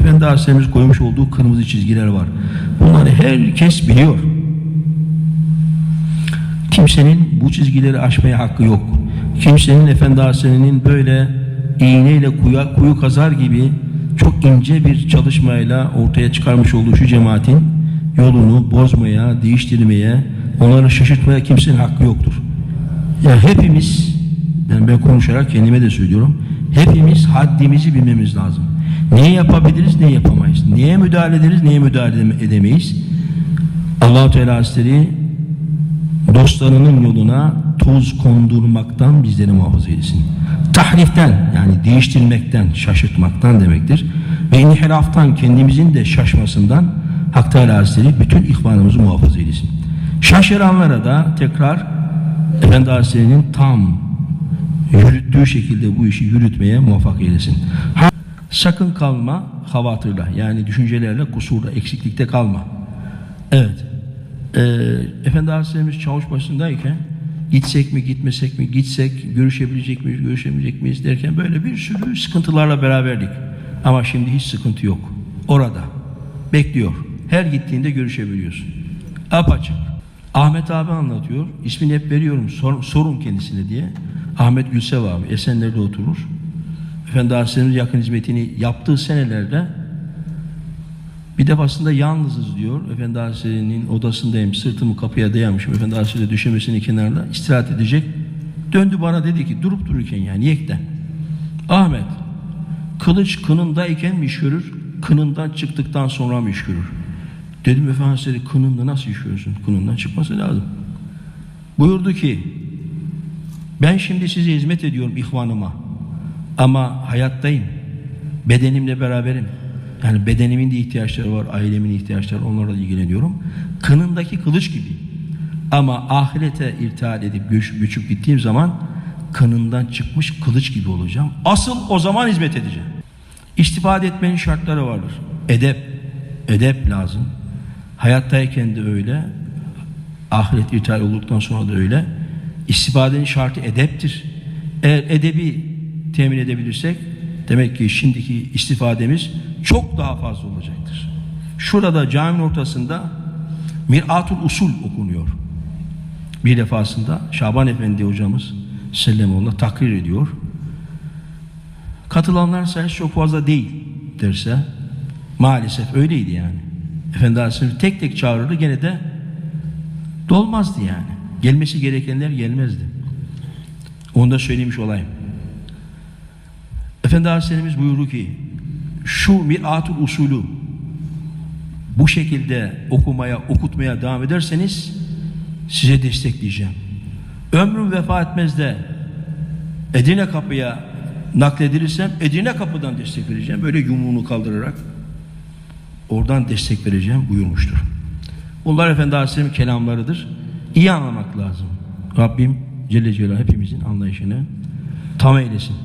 Efendi Aleyhisselam'ın koymuş olduğu kırmızı çizgiler var. Bunları herkes biliyor. Kimsenin bu çizgileri aşmaya hakkı yok. Kimsenin Efendi Aleyhisselam'ın böyle iğneyle kuyu, kuyu kazar gibi çok ince bir çalışmayla ortaya çıkarmış olduğu şu cemaatin yolunu bozmaya, değiştirmeye, onları şaşırtmaya kimsenin hakkı yoktur. Ya hepimiz, ben, ben konuşarak kendime de söylüyorum, hepimiz haddimizi bilmemiz lazım. Neyi yapabiliriz, neyi yapamayız. Neye müdahale ederiz, neye müdahale edeme- edemeyiz. allah Teala Hazretleri dostlarının yoluna toz kondurmaktan bizleri muhafaza eylesin. Tahriften yani değiştirmekten, şaşırtmaktan demektir. Ve inhiraftan kendimizin de şaşmasından Hak Teala Hazretleri bütün ihvanımızı muhafaza eylesin. Şaşıranlara da tekrar Efendi Hazretleri'nin tam yürüttüğü şekilde bu işi yürütmeye muvaffak eylesin. Sakın kalma havatırla yani düşüncelerle kusurda, eksiklikte kalma. Evet. Ee, Efendi Hazretlerimiz çavuş başındayken gitsek mi gitmesek mi gitsek görüşebilecek miyiz görüşemeyecek miyiz derken böyle bir sürü sıkıntılarla beraberdik. Ama şimdi hiç sıkıntı yok. Orada. Bekliyor. Her gittiğinde görüşebiliyorsun. Apaçık. Ahmet abi anlatıyor. İsmini hep veriyorum. Sor, sorun kendisine diye. Ahmet Gülsev abi. Esenler'de oturur. Efendi Aleyhisselam'ın yakın hizmetini yaptığı senelerde bir defasında yalnızız diyor. Efendi Aleyhisselam'ın odasındayım. Sırtımı kapıya dayamışım. Efendi Aleyhisselam döşemesinin kenarında istirahat edecek. Döndü bana dedi ki durup dururken yani yekten. Ahmet kılıç kınındayken mi iş? Kınından çıktıktan sonra mı iş? Dedim Efendi Aleyhisselam kınında nasıl iş? Kınından çıkması lazım. Buyurdu ki ben şimdi size hizmet ediyorum ihvanıma. Ama hayattayım. Bedenimle beraberim. Yani bedenimin de ihtiyaçları var, ailemin ihtiyaçları var, onlarla ilgileniyorum. Kınındaki kılıç gibi. Ama ahirete irtihal edip göç, göçüp gittiğim zaman kınından çıkmış kılıç gibi olacağım. Asıl o zaman hizmet edeceğim. İstifade etmenin şartları vardır. Edep, edep lazım. Hayattayken de öyle, ahiret irtihal olduktan sonra da öyle. İstifadenin şartı edeptir. Eğer edebi temin edebilirsek demek ki şimdiki istifademiz çok daha fazla olacaktır. Şurada caminin ortasında Mir'atul Usul okunuyor. Bir defasında Şaban Efendi hocamız Sellemoğlu takrir ediyor. Katılanlar sayısı çok fazla değil derse maalesef öyleydi yani. Efendi tek tek çağırırdı gene de dolmazdı yani. Gelmesi gerekenler gelmezdi. Onu da söylemiş olayım. Efendi Aleyhisselam'ız buyurdu ki şu mi'atul usulü bu şekilde okumaya, okutmaya devam ederseniz size destekleyeceğim. Ömrüm vefa etmez de Edirne kapıya nakledilirsem Edirne kapıdan destek vereceğim. Böyle yumruğunu kaldırarak oradan destek vereceğim buyurmuştur. Bunlar Efendi Aleyhisselam'ın kelamlarıdır. İyi anlamak lazım. Rabbim Celle Celaluhu hepimizin anlayışını tam eylesin.